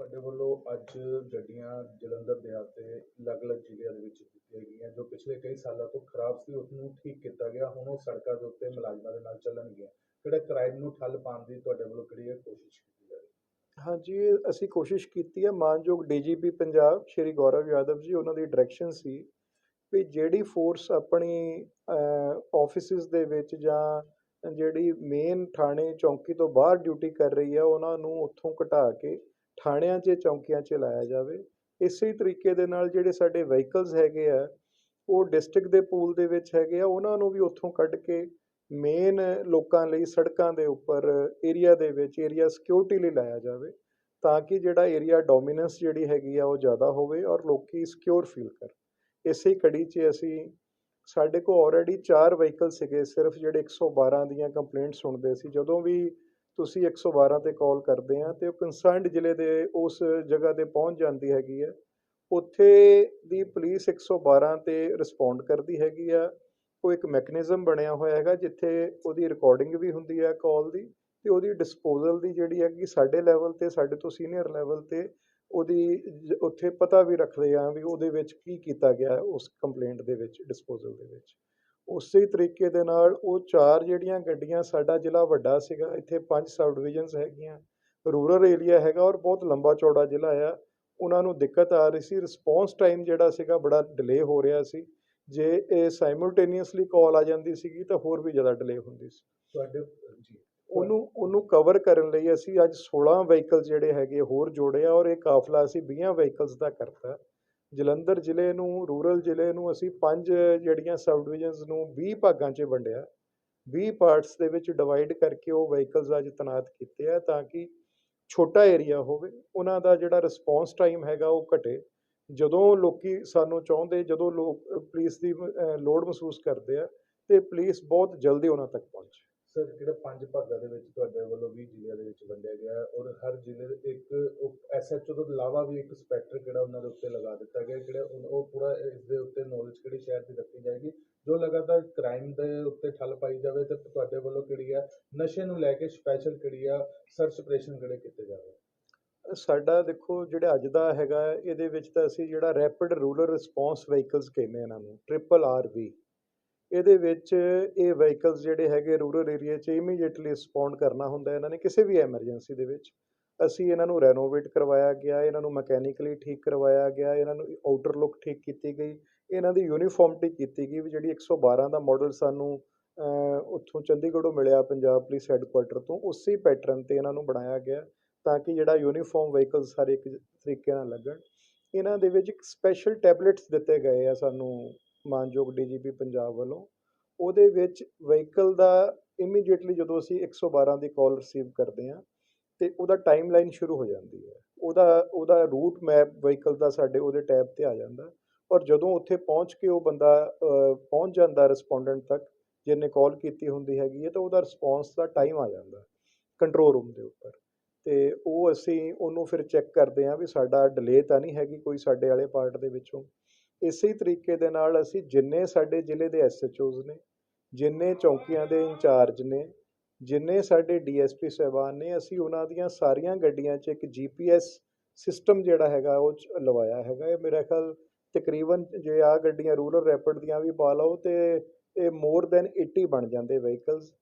ਤੁਹਾਡੇ ਵੱਲੋਂ ਅੱਜ ਗੱਡੀਆਂ ਜਲੰਧਰ ਦੇ ਹੱਥੇ ਅਲੱਗ-ਅਲੱਗ ਜ਼ਿਲ੍ਹਿਆਂ ਦੇ ਵਿੱਚ ਦਿੱਤੀਆਂ ਗਈਆਂ, ਜੋ ਪਿਛਲੇ ਕਈ ਸਾਲਾਂ ਤੋਂ ਖਰਾਬ ਸੀ, ਉਸ ਨੂੰ ਠੀਕ ਕੀਤਾ ਗਿਆ। ਹੁਣ ਉਹ ਸੜਕਾਂ ਦੇ ਉੱਤੇ ਮੁਲਾਜ਼ਮਾਂ ਦੇ ਨਾਲ ਚੱਲਣਗੀਆਂ। ਕਿਹੜੇ ਕ੍ਰਾਈਮ ਨੂੰ ਠੱਲ ਪਾਉਣ ਦੀ ਤੁਹਾਡੇ ਵੱਲੋਂ ਕਿਹੜੀ ਹੈ ਕੋਸ਼ਿਸ਼ ਕੀਤੀ ਜਾ ਰਹੀ ਹਾਂਜੀ, ਅਸੀਂ ਕੋਸ਼ਿਸ਼ ਕੀਤੀ ਹੈ। ਮਾਨਯੋਗ ਡੀਜੀਪੀ ਪੰਜਾਬ ਸ਼੍ਰੀ ਗੌਰਵ ਯਾਦਵ ਜੀ, ਉਹਨਾਂ ਦੀ ਡਾਇਰੈਕਸ਼ਨ ਸੀ ਵੀ ਜਿਹੜੀ ਫੋਰਸ ਆਪਣੀ ਆਫਿਸਿਸ ਦੇ ਵਿੱਚ ਜਾਂ ਜਿਹੜੀ ਮੇਨ ਥਾਣੇ, ਚੌਂਕੀ ਤੋਂ ਬਾਹਰ ਡਿਊਟੀ ਕਰ ਰਹੀ ਹੈ, ਉਹਨਾਂ ਨੂੰ ਉੱਥੋਂ ਘਟਾ ਕੇ ਥਾਣਿਆਂ 'ਚ, ਚੌਂਕੀਆਂ 'ਚ ਲਾਇਆ ਜਾਵੇ। ਇਸੇ ਤਰੀਕੇ ਦੇ ਨਾਲ ਜਿਹੜੇ ਸਾਡੇ ਵਹੀਕਲਸ ਹੈਗੇ ਆ, ਉਹ ਡਿਸਟ੍ਰਿਕਟ ਦੇ ਪੂਲ ਦੇ ਵਿੱਚ ਹੈਗੇ ਆ, ਉਹਨਾਂ ਨੂੰ ਵੀ ਉੱਥੋਂ ਕੱਢ ਕੇ ਮੇਨ ਲੋਕਾਂ ਲਈ ਸੜਕਾਂ ਦੇ ਉੱਪਰ ਏਰੀਆ ਦੇ ਵਿੱਚ ਏਰੀਆ ਸਿਕਿਉਰਿਟੀ ਲਈ ਲਾਇਆ ਜਾਵੇ, ਤਾਂ ਕਿ ਜਿਹੜਾ ਏਰੀਆ ਡੋਮੀਨੈਂਸ ਜਿਹੜੀ ਹੈਗੀ ਆ, ਉਹ ਜ਼ਿਆਦਾ ਹੋਵੇ ਔਰ ਲੋਕੀ ਸਿਕਿਉਰ ਫੀਲ ਕਰ ਇਸੇ ਕੜੀ 'ਚ ਅਸੀਂ, ਸਾਡੇ ਕੋਲ ਆਲਰੇਡੀ 4 ਵਹੀਕਲ ਸੀਗੇ, ਸਿਰਫ ਜਿਹੜੇ 112 ਦੀਆਂ ਕੰਪਲੇਂਟ ਸੁਣਦੇ ਸੀ। ਜਦੋਂ ਵੀ ਤੁਸੀਂ 112 ਤੇ ਕਾਲ ਕਰਦੇ ਆ ਤੇ ਉਹ ਕੰਸਰਨਡ ਜ਼ਿਲ੍ਹੇ ਦੇ ਉਸ ਜਗ੍ਹਾ ਤੇ ਪਹੁੰਚ ਜਾਂਦੀ ਹੈਗੀ ਹੈ ਉੱਥੇ ਦੀ ਪੁਲਿਸ 112 ਤੇ ਰਿਸਪੌਂਡ ਕਰਦੀ ਹੈਗੀ ਆ। ਉਹ ਇੱਕ ਮੈਕੈਨਿਜ਼ਮ ਬਣਿਆ ਹੋਇਆ ਹੈਗਾ ਜਿੱਥੇ ਉਹਦੀ ਰਿਕਾਰਡਿੰਗ ਵੀ ਹੁੰਦੀ ਹੈ ਕਾਲ ਦੀ ਤੇ ਉਹਦੀ ਡਿਸਪੋਜ਼ਲ ਦੀ ਜਿਹੜੀ ਹੈਗੀ ਸਾਡੇ ਲੈਵਲ ਤੇ, ਸਾਡੇ ਤੋਂ ਸੀਨੀਅਰ ਲੈਵਲ ਤੇ ਉਹਦੀ ਉੱਥੇ ਪਤਾ ਵੀ ਰੱਖਦੇ ਆ ਵੀ ਉਹਦੇ ਵਿੱਚ ਕੀ ਕੀਤਾ ਗਿਆ ਉਸ ਕੰਪਲੇਂਟ ਦੇ ਵਿੱਚ, ਡਿਸਪੋਜ਼ਲ ਦੇ ਵਿੱਚ। ਉਸੇ ਤਰੀਕੇ ਦੇ ਨਾਲ ਉਹ ਚਾਰ ਜਿਹੜੀਆਂ ਗੱਡੀਆਂ ਸਾਡਾ ਜ਼ਿਲ੍ਹਾ ਵੱਡਾ ਸੀਗਾ ਇੱਥੇ ਪੰਜ ਸਬ ਡਿਵੀਜ਼ਨਸ ਹੈਗੀਆਂ ਰੂਰਲ ਏਰੀਆ ਹੈਗਾ ਔਰ ਬਹੁਤ ਲੰਬਾ ਚੌੜਾ ਜ਼ਿਲ੍ਹਾ ਆ ਉਹਨਾਂ ਨੂੰ ਦਿੱਕਤ ਆ ਰਹੀ ਸੀ ਰਿਸਪੌਂਸ ਟਾਈਮ ਜਿਹੜਾ ਸੀਗਾ ਬੜਾ ਡਿਲੇ ਹੋ ਰਿਹਾ ਸੀ ਜੇ ਇਹ ਸਾਈਮultaneously ਕਾਲ ਆ ਜਾਂਦੀ ਸੀਗੀ ਤਾਂ ਹੋਰ ਵੀ ਜ਼ਿਆਦਾ ਡਿਲੇ ਹੁੰਦੀ ਸੀ। ਤੁਹਾਡੇ ਜੀ। ਉਹਨੂੰ ਉਹਨੂੰ ਕਵਰ ਕਰਨ ਲਈ ਅਸੀਂ ਅੱਜ 16 ਵਹੀਕਲ ਜਿਹੜੇ ਹੈਗੇ ਹੋਰ ਜੋੜੇ ਆ ਔਰ ਇਹ ਕਾਫਲਾ ਅਸੀਂ 20 ਵਹੀਕਲਸ ਦਾ ਕਰਤਾ। ਜਲੰਧਰ ਜ਼ਿਲ੍ਹੇ ਨੂੰ, ਰੂਰਲ ਜ਼ਿਲ੍ਹੇ ਨੂੰ ਅਸੀਂ ਪੰਜ ਜਿਹੜੀਆਂ ਸਬ ਡਿਵੀਜ਼ਨਸ ਨੂੰ ਵੀਹ ਭਾਗਾਂ 'ਚ ਵੰਡਿਆ। ਵੀਹ ਪਾਰਟਸ ਦੇ ਵਿੱਚ ਡਿਵਾਈਡ ਕਰਕੇ ਉਹ ਵਹੀਕਲਸ ਅੱਜ ਤੈਨਾਤ ਕੀਤੇ ਆ ਤਾਂ ਕਿ ਛੋਟਾ ਏਰੀਆ ਹੋਵੇ। ਉਹਨਾਂ ਦਾ ਜਿਹੜਾ ਰਿਸਪੌਂਸ ਟਾਈਮ ਹੈਗਾ ਉਹ ਘਟੇ। ਜਦੋਂ ਲੋਕੀ ਸਾਨੂੰ ਚਾਹੁੰਦੇ, ਜਦੋਂ ਲੋਕ ਪੁਲਿਸ ਦੀ ਲੋੜ ਮਹਿਸੂਸ ਕਰਦੇ ਆ, ਤੇ ਪੁਲਿਸ ਬਹੁਤ ਜਲਦੀ ਉਹਨਾਂ ਤੱਕ ਪਹੁੰਚੇ। ਸਰ ਜਿਹੜਾ ਪੰਜ ਭਾਗਾਂ ਦੇ ਵਿੱਚ ਤੁਹਾਡੇ ਵੱਲੋਂ 20 ਜ਼ਿਲ੍ਹਿਆਂ ਦੇ ਵਿੱਚ ਵੰਡਿਆ ਗਿਆ ਔਰ ਹਰ ਜ਼ਿਲ੍ਹੇ ਇੱਕ ਐਸਐਚਓ ਤੋਂ ਇਲਾਵਾ ਵੀ ਇੱਕ ਸਪੈਕਟਰ ਕਿਹੜਾ ਉਹਨਾਂ ਦੇ ਉੱਤੇ ਲਗਾ ਦਿੱਤਾ ਗਿਆ ਕਿਹੜਾ ਉਹ ਉਹ ਪੂਰਾ ਇਸ ਦੇ ਉੱਤੇ ਨੌਲੇਜ ਕਿਹੜੀ ਸ਼ਹਿਰ ਦੀ ਰੱਖੀ ਜਾਏਗੀ ਜੋ ਲਗਾਤਾਰ ਕ੍ਰਾਈਮ ਦੇ ਉੱਤੇ ਠੱਲ ਪਾਈ ਜਾਵੇ ਤੇ ਤੁਹਾਡੇ ਵੱਲੋਂ ਕਿਹੜੀ ਆ ਨਸ਼ੇ ਨੂੰ ਲੈ ਕੇ ਸਪੈਸ਼ਲ ਕਿਹੜੀ ਆ ਸਰਚ ਆਪਰੇਸ਼ਨ ਕਿਹੜੇ ਕੀਤੇ ਜਾਵੇ ਸਾਡਾ ਦੇਖੋ ਜਿਹੜਾ ਅੱਜ ਦਾ ਹੈਗਾ ਹੈ, ਇਹਦੇ ਵਿੱਚ ਤਾਂ ਅਸੀਂ ਜਿਹੜਾ ਰੈਪਿਡ ਰੂਰਲ ਰਿਸਪੌਂਸ ਵਹੀਕਲਸ ਕਹਿੰਦੇ ਇਹਨਾਂ ਨੂੰ ਟ੍ਰਿਪਲ ਆਰ ਵੀ ਇਹਦੇ ਵਿੱਚ ਇਹ ਵਹੀਕਲਸ ਜਿਹੜੇ ਹੈਗੇ ਰੂਰਲ ਏਰੀਆ 'ਚ ਇਮੀਡੀਏਟਲੀ ਰਿਸਪੌਂਡ ਕਰਨਾ ਹੁੰਦਾ ਇਹਨਾਂ ਨੇ ਕਿਸੇ ਵੀ ਐਮਰਜੈਂਸੀ ਦੇ ਵਿੱਚ। ਅਸੀਂ ਇਹਨਾਂ ਨੂੰ ਰੈਨੋਵੇਟ ਕਰਵਾਇਆ ਗਿਆ, ਇਹਨਾਂ ਨੂੰ ਮਕੈਨੀਕਲੀ ਠੀਕ ਕਰਵਾਇਆ ਗਿਆ, ਇਹਨਾਂ ਨੂੰ ਆਊਟਰ ਲੁੱਕ ਠੀਕ ਕੀਤੀ ਗਈ, ਇਹਨਾਂ ਦੀ ਯੂਨੀਫਾਰਮਟੀ ਕੀਤੀ ਗਈ, ਵੀ ਜਿਹੜੀ 112 ਦਾ ਮਾਡਲ ਸਾਨੂੰ ਉੱਥੋਂ ਚੰਡੀਗੜ੍ਹੋਂ ਮਿਲਿਆ ਪੰਜਾਬ ਪੁਲਿਸ ਹੈੱਡਕੁਆਟਰ ਤੋਂ, ਉਸੇ ਪੈਟਰਨ ਤੇ ਇਹਨਾਂ ਨੂੰ ਬਣਾਇਆ ਗਿਆ, ਤਾਂ ਕਿ ਜਿਹੜਾ ਯੂਨੀਫਾਰਮ ਵਹੀਕਲ ਸਾਰੇ ਇੱਕ ਤਰੀਕੇ ਨਾਲ ਲੱਗਣ। ਇਹਨਾਂ ਦੇ ਵਿੱਚ ਇੱਕ ਸਪੈਸ਼ਲ ਟੈਬਲੇਟਸ ਦਿੱਤੇ ਗਏ ਆ ਸਾਨੂੰ ਮਾਨਯੋਗ ਡੀਜੀਪੀ ਪੰਜਾਬ ਵੱਲੋਂ। ਉਹਦੇ ਵਿੱਚ ਵਹੀਕਲ ਦਾ ਇਮੀਡੀਏਟਲੀ ਜਦੋਂ ਅਸੀਂ 112 ਦੀ ਕਾਲ ਰਿਸੀਵ ਕਰਦੇ ਹਾਂ ਤੇ ਉਹਦਾ ਟਾਈਮਲਾਈਨ ਸ਼ੁਰੂ ਹੋ ਜਾਂਦੀ ਹੈ। ਉਹਦਾ ਉਹਦਾ ਰੂਟ ਮੈਪ ਵਹੀਕਲ ਦਾ ਸਾਡੇ ਉਹਦੇ ਟੈਬ ਤੇ ਆ ਜਾਂਦਾ। ਔਰ ਜਦੋਂ ਉੱਥੇ ਪਹੁੰਚ ਕੇ ਉਹ ਬੰਦਾ ਪਹੁੰਚ ਜਾਂਦਾ ਰਿਸਪੋਂਡੈਂਟ ਤੱਕ, ਜਿਹਨੇ ਕਾਲ ਕੀਤੀ ਹੁੰਦੀ ਹੈਗੀ ਹੈ, ਤਾਂ ਉਹਦਾ ਰਿਸਪੌਂਸ ਦਾ ਟਾਈਮ ਆ ਜਾਂਦਾ ਕੰਟਰੋਲ ਰੂਮ ਦੇ ਉੱਪਰ। ਤੇ ਉਹ ਅਸੀਂ ਉਹਨੂੰ ਫਿਰ ਚੈੱਕ ਕਰਦੇ ਹਾਂ ਵੀ ਸਾਡਾ ਡਿਲੇ ਤਾਂ ਨਹੀਂ ਹੈਗੀ ਕੋਈ ਸਾਡੇ ਵਾਲੇ ਪਾਰਟ ਦੇ ਵਿੱਚੋਂ। ਇਸੇ ਤਰੀਕੇ ਦੇ ਨਾਲ ਅਸੀਂ ਜਿੰਨੇ ਸਾਡੇ ਜ਼ਿਲ੍ਹੇ ਦੇ ਐਸਐਚਓਜ਼ ਨੇ, ਜਿੰਨੇ ਚੌਂਕੀਆਂ ਦੇ ਇੰਚਾਰਜ ਨੇ ਜਿੰਨੇ ਸਾਡੇ ਡੀਐਸਪੀ ਸਾਹਿਬਾਨ ਨੇ, ਅਸੀਂ ਉਹਨਾਂ ਦੀਆਂ ਸਾਰੀਆਂ ਗੱਡੀਆਂ 'ਚ ਇੱਕ ਜੀਪੀਐਸ ਸਿਸਟਮ ਜਿਹੜਾ ਹੈਗਾ, ਉਹ 'ਚ ਲਵਾਇਆ ਹੈਗਾ। ਇਹ ਮੇਰਾ ਖਿਆਲ ਤਕਰੀਬਨ ਜੇ ਆ ਗੱਡੀਆਂ ਰੂਰਲ ਰੈਪਿਡ ਦੀਆਂ ਵੀ ਪਾ ਲਓ ਤੇ ਇਹ ਮੋਰ ਦੈਨ 80 ਬਣ ਜਾਂਦੇ ਵਹੀਕਲਸ।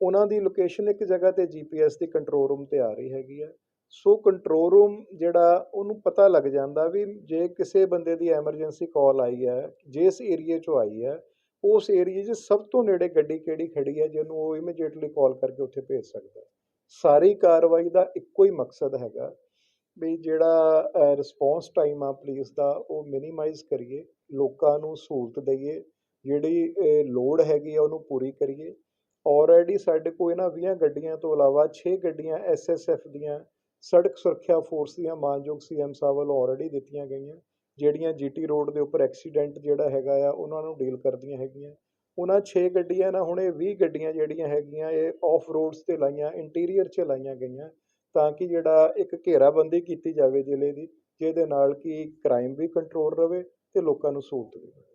ਉਹਨਾਂ ਦੀ ਲੋਕੇਸ਼ਨ ਇੱਕ ਜਗ੍ਹਾ ਤੇ ਜੀਪੀਐਸ ਦੀ ਕੰਟਰੋਲ ਰੂਮ ਤੇ ਆ ਰਹੀ ਹੈਗੀ ਆ ਸੋ ਕੰਟਰੋਲ ਰੂਮ ਜਿਹੜਾ, ਉਹਨੂੰ ਪਤਾ ਲੱਗ ਜਾਂਦਾ ਵੀ ਜੇ ਕਿਸੇ ਬੰਦੇ ਦੀ ਐਮਰਜੈਂਸੀ ਕਾਲ ਆਈ ਹੈ ਜਿਸ ਏਰੀਏ 'ਚੋਂ ਆਈ ਹੈ ਉਸ ਏਰੀਏ 'ਚ ਸਭ ਤੋਂ ਨੇੜੇ ਗੱਡੀ ਕਿਹੜੀ ਖੜੀ ਹੈ, ਜਿਹਨੂੰ ਉਹ ਇਮੀਡੀਏਟਲੀ ਕਾਲ ਕਰਕੇ ਉੱਥੇ ਭੇਜ ਸਕਦਾ ਸਾਰੀ ਕਾਰਵਾਈ ਦਾ ਇੱਕੋ ਹੀ ਮਕਸਦ ਹੈਗਾ ਵੀ ਜਿਹੜਾ ਰਿਸਪੌਂਸ ਟਾਈਮ ਆ ਪੁਲਿਸ ਦਾ, ਉਹ ਮਿਨੀਮਾਈਜ਼ ਕਰੀਏ, ਲੋਕਾਂ ਨੂੰ ਸਹੂਲਤ ਦਈਏ, ਜਿਹੜੀ ਲੋੜ ਹੈਗੀ ਆ ਉਹਨੂੰ ਪੂਰੀ ਕਰੀਏ। ਆਲਰੇਡੀ ਸਾਡੇ ਕੋਲ ਇਹਨਾਂ 20 ਗੱਡੀਆਂ ਤੋਂ ਇਲਾਵਾ 6 ਗੱਡੀਆਂ ਐਸਐਸਐਫ ਦੀਆਂ, ਸੜਕ ਸੁਰੱਖਿਆ ਫੋਰਸ ਦੀਆਂ, ਮਾਨਯੋਗ ਸੀਐਮ ਸਾਹਿਬ ਵੱਲੋਂ ਆਲਰੇਡੀ ਦਿੱਤੀਆਂ ਗਈਆਂ। ਜਿਹੜੀਆਂ ਜੀਟੀ ਰੋਡ ਦੇ ਉੱਪਰ ਐਕਸੀਡੈਂਟ ਜਿਹੜਾ ਹੈਗਾ ਆ, ਉਹਨਾਂ ਨੂੰ ਡੀਲ ਕਰਦੀਆਂ ਹੈਗੀਆਂ। ਉਹਨਾਂ 6 ਗੱਡੀਆਂ ਨਾਲ ਹੁਣ ਇਹ 20 ਗੱਡੀਆਂ ਜਿਹੜੀਆਂ ਹੈਗੀਆਂ, ਇਹ ਆਫ ਰੋਡਸ ਤੇ ਲਾਈਆਂ ਇੰਟੀਰੀਅਰ 'ਚ ਲਾਈਆਂ ਗਈਆਂ, ਤਾਂ ਕਿ ਜਿਹੜਾ ਇੱਕ ਘੇਰਾਬੰਦੀ ਕੀਤੀ ਜਾਵੇ ਜ਼ਿਲ੍ਹੇ ਦੀ, ਜਿਹਦੇ ਨਾਲ ਕਿ ਕ੍ਰਾਈਮ ਵੀ ਕੰਟਰੋਲ ਰਵੇ ਤੇ ਲੋਕਾਂ ਨੂੰ ਸਹੂਲਤ ਵੀ ਮਿਲੇ।